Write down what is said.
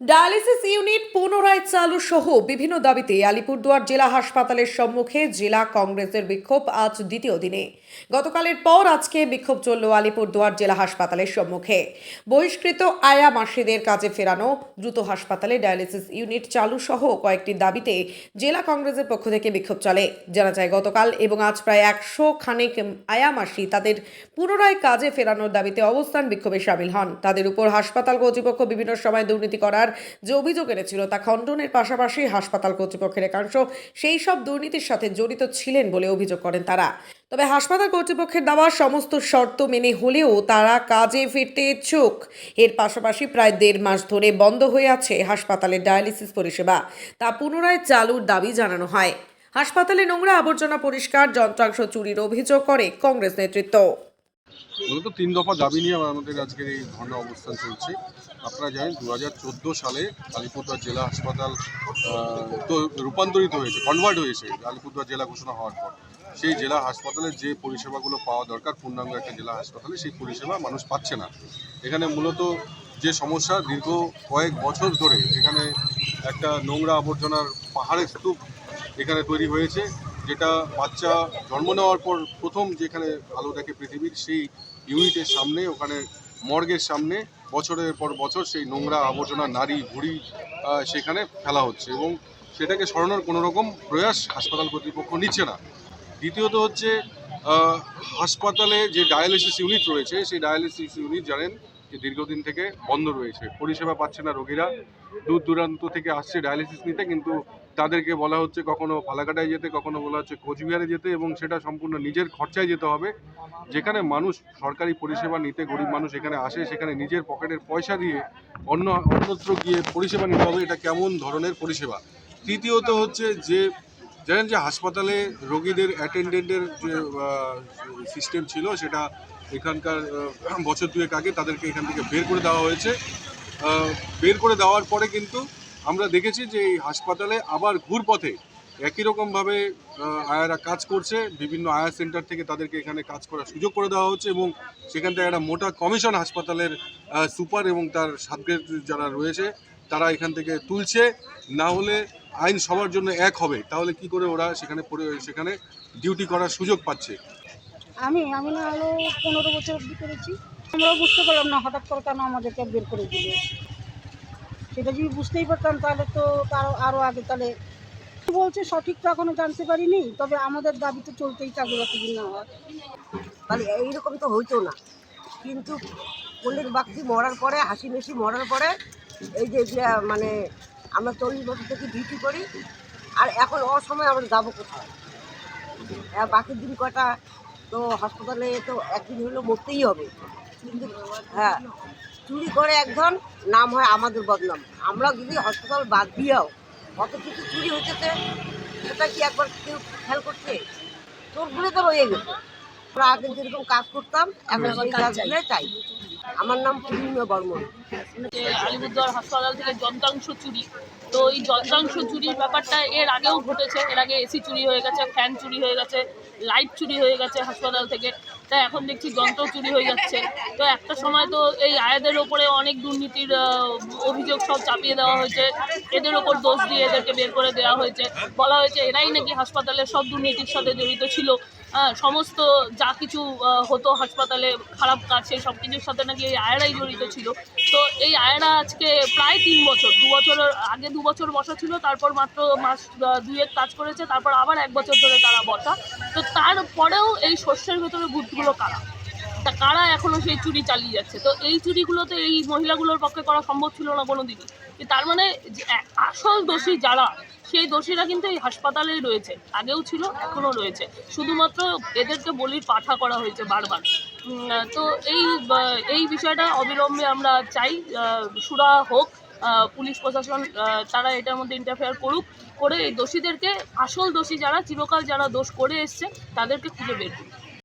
Dialysis unit পুনরায় চালু সহ বিভিন্ন দাবিতে আলিপুরদুয়ার জেলা হাসপাতালের সম্মুখে জেলা কংগ্রেসের বিক্ষোভ আজ দ্বিতীয় দিনে। গতকালের পর আজকে বিক্ষোভ চলল আলিপুরদুয়ার জেলা হাসপাতালের সম্মুখে। বহিষ্কৃত আয়া মাসিদের কাজে ফেরানো দ্রুত হাসপাতালে ডায়ালিসিস ইউনিট চালু সহ কয়েকটি দাবিতে জেলা কংগ্রেসের পক্ষ থেকে বিক্ষোভ চলে। জানা যায়, গতকাল এবং আজ প্রায় একশো খানেক আয়া মাসি তাদের পুনরায় কাজে ফেরানোর দাবিতে অবস্থান বিক্ষোভে সামিল হন। তাদের উপর হাসপাতাল কর্তৃপক্ষ বিভিন্ন সময় দুর্নীতি করার যে অভিযোগ এনেছিল তা খণ্ডনের পাশাপাশি হাসপাতাল কর্তৃপক্ষের একাংশ সেই সব দুর্নীতির সাথে জড়িত ছিলেন বলে অভিযোগ করেন তারা। তবে হাসপাতাল কর্তৃপক্ষের দেওয়া সমস্ত শর্ত মেনে হলেও তারা কাজে ফিরতে ইচ্ছুক। এর পাশাপাশি প্রায় দেড় মাস ধরে বন্ধ হয়ে আছে হাসপাতালের ডায়ালিসিস পরিষেবা। তা পুনরায় চালুর দাবি জানানো হয়। হাসপাতালে নোংরা আবর্জনা পরিষ্কার, যন্ত্রাংশ চুরির অভিযোগ করে কংগ্রেস নেতৃত্ব। মূলত তিন দফা দাবি নিয়ে আমাদের আজকের এই ধর্ণা অবস্থান চলছে। আপনারা জানেন দু হাজার চোদ্দ সালে আলিপুরদুয়ার জেলা হাসপাতাল তো রূপান্তরিত হয়েছে কনভার্ট হয়েছে আলিপুরদুয়ার জেলা ঘোষণা হওয়ার পর। সেই জেলা হাসপাতালে যে পরিষেবাগুলো পাওয়া দরকার, পূর্ণাঙ্গ একটা জেলা হাসপাতালে, সেই পরিষেবা মানুষ পাচ্ছে না। এখানে মূলত যে সমস্যা, দীর্ঘ কয়েক বছর ধরে এখানে একটা নোংরা আবর্জনার পাহাড়ের স্তূপ এখানে তৈরি হয়েছে। যেটা বাচ্চা জন্ম নেওয়ার পর প্রথম যেখানে আলো দেখে পৃথিবীর সেই ইউনিটের সামনে ওখানে মর্গের সামনে বছরের পর বছর সেই নোংরা আবর্জনা নারী আহ, সেখানে ফেলা হচ্ছে এবং সেটাকে সরানোর কোনো রকম প্রয়াস হাসপাতাল কর্তৃপক্ষ নিচ্ছে না। দ্বিতীয়ত হচ্ছে হাসপাতালে যে ডায়ালিসিস ইউনিট রয়েছে সেই ডায়ালিসিস ইউনিট জানেন যে দীর্ঘদিন থেকে বন্ধ রয়েছে। পরিষেবা পাচ্ছে না রোগীরা। দূর দূরান্ত থেকে আসছে ডায়ালিসিস নিতে, কিন্তু তাদেরকে বলা হচ্ছে কখনো ফালাকাটায় যেতে, কখনো বলা হচ্ছে কোচবিহারে যেতে, এবং সেটা সম্পূর্ণ নিজের খরচায় যেতে হবে। যেখানে মানুষ সরকারি পরিষেবা নিতে, গরিব মানুষ এখানে আসে, সেখানে নিজের পকেটের পয়সা দিয়ে অন্য, অন্যত্র গিয়ে পরিষেবা নিতে হবে, এটা কেমন ধরনের পরিষেবা? তৃতীয়ত হচ্ছে যে, জানেন যে হাসপাতালে রোগীদের অ্যাটেন্ডেন্টের যে সিস্টেম ছিল, সেটা এখানকার বছর দুয়েক আগে তাদেরকে এখান থেকে বের করে দেওয়া হয়েছে। বের করে দেওয়ার পরে কিন্তু আমরা দেখেছি যে এই হাসপাতালে আবার ঘুরপথে একই রকমভাবে আয়ারা কাজ করছে। বিভিন্ন আয়া সেন্টার থেকে তাদেরকে এখানে কাজ করার সুযোগ করে দেওয়া হচ্ছে এবং সেখান থেকে একটা মোটা কমিশন হাসপাতালের সুপার এবং তার সাবগ্রেড যারা রয়েছে, তারা এখান থেকে তুলছে। না হলে আইন সবার জন্য এক হবে। তাহলে কি করে ওরা সেখানে সেখানে ডিউটি করার সুযোগ পাচ্ছে? আমি আমি না হলো পনেরো বছর অবধি করেছি। আমরাও বুঝতে পারলাম না হঠাৎ করে কেন আমাদেরকে বের করে দিল। সেটা যদি বুঝতেই পারতাম, তাহলে তো তার আরও আগে, তাহলে বলছে, সঠিক তো এখনও জানতে পারিনি, তবে আমাদের দাবি তো চলতেই থাকবে যতদিন না হয়। তাহলে এইরকম তো হইতো না। কিন্তু পল্লীর বাক্তি মরার পরে, হাসি মেশি মরার পরে, এই যে মানে আমরা চল্লিশ বছর থেকে ডিউটি করি, আর এখন অসময় আমরা যাব কোথায়? বাকি দিন কটা তো হাসপাতালে তো একদিন হলেও মরতেই হবে। কিন্তু হ্যাঁ চুরি করে একজন নাম হয় আমাদের বদনাম। আমরা যদি হসপিটাল বাদ দিয়েও কত কিছু চুরি হচ্ছে সেটা কি একবার কেউ খেয়াল করছে? চোরগুলো তো রয়ে গেছে। আমরা আগে যেরকম কাজ করতাম এখন সেই কাজগুলো চাই। আমার নাম পূর্ণিমা বর্মন। আলিপুরদুয়ার হাসপাতাল থেকে যন্ত্রাংশ চুরি। তো এই যন্ত্রাংশ চুরির ব্যাপারটা এর আগেও ঘটেছে। এর আগে এসি চুরি হয়ে গেছে, ফ্যান চুরি হয়ে গেছে, লাইট চুরি হয়ে গেছে হাসপাতাল থেকে। তাই এখন দেখছি যন্ত্র চুরি হয়ে যাচ্ছে। তো একটা সময় তো এই আয়াদের ওপরে অনেক দুর্নীতির অভিযোগ সব চাপিয়ে দেওয়া হয়েছে। এদের ওপর দোষ দিয়ে এদেরকে বের করে দেওয়া হয়েছে। বলা হয়েছে এরাই নাকি হাসপাতালের সব দুর্নীতির সাথে জড়িত ছিল। সমস্ত যা কিছু হতো হাসপাতালে খারাপ কাজ, সেই সব কিছুর সাথে নাকি এই আয়রাই জড়িত ছিল। তো এই আয়রা আজকে প্রায় তিন বছর, দু বছরের আগে দু বছর বসা ছিল, তারপর মাত্র মাস দুয়েক কাজ করেছে, তারপর আবার এক বছর ধরে তারা বসা। তো তারপরেও এই শস্যের ভেতরে ভূতগুলো কারা? তা কারা এখনও সেই চুরি চালিয়ে যাচ্ছে? তো এই চুরিগুলো তো এই মহিলাগুলোর পক্ষে করা সম্ভব ছিল না কোনো দিনই তার মানে আসল দোষী যারা, সেই দোষীরা কিন্তু এই হাসপাতালেই রয়েছে। আগেও ছিল, এখনও রয়েছে। শুধুমাত্র এদেরকে বলির পাঠা করা হয়েছে বারবার। তো এই এই বিষয়টা অবিলম্বে আমরা চাই সুরা হোক পুলিশ প্রশাসন তারা এটার মধ্যে ইন্টারফেয়ার করুক, করে এই দোষীদেরকে, আসল দোষী যারা, চিরকাল যারা দোষ করে এসছে, তাদেরকে খুঁজে বের করুক।